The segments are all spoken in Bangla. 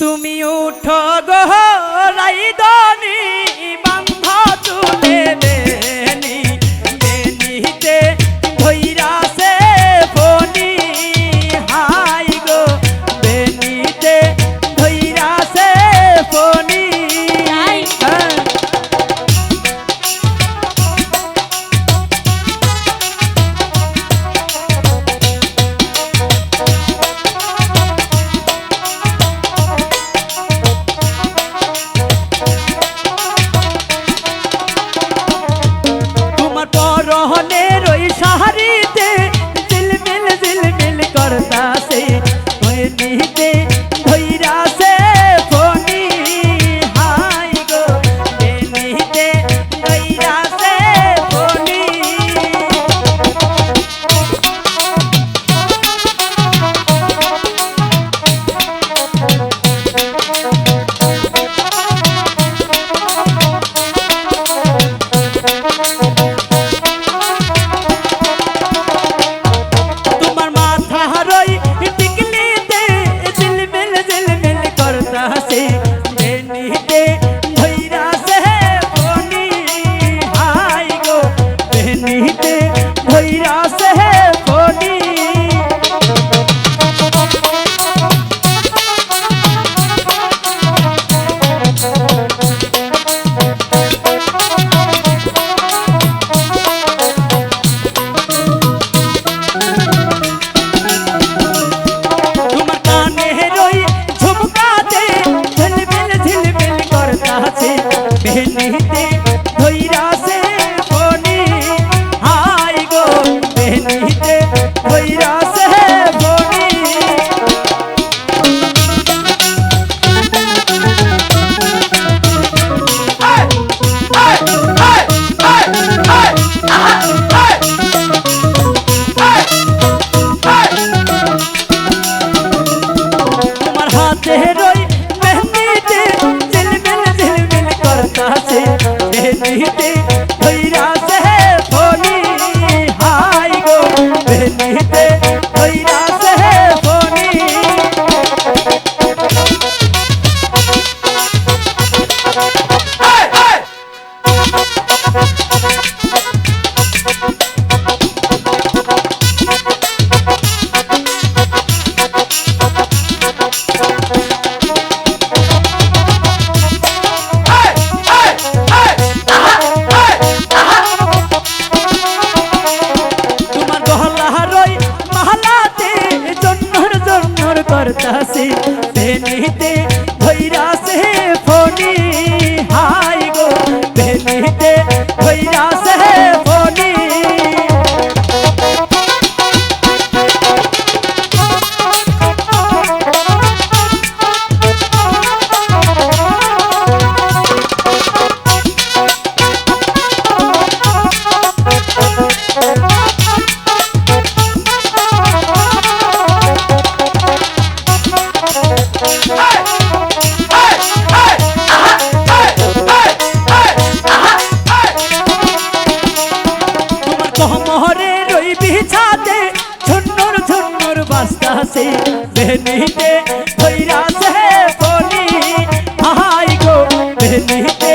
তুমি উঠো গো রাইদানি hit the বেহনিতে ধৈরা সে বলি আহাই গো বেহনিতে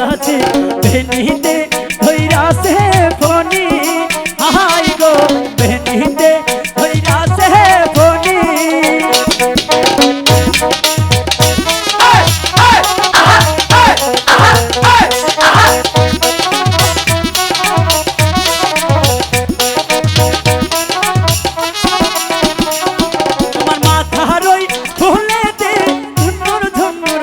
কাছে বেনিতে ধৈরা সে ফোনি আহাই গো, বেনিতে ধৈরা সে ফোনি তোমার মাথার ওই ফুলেতে ধুনুর ধুনুর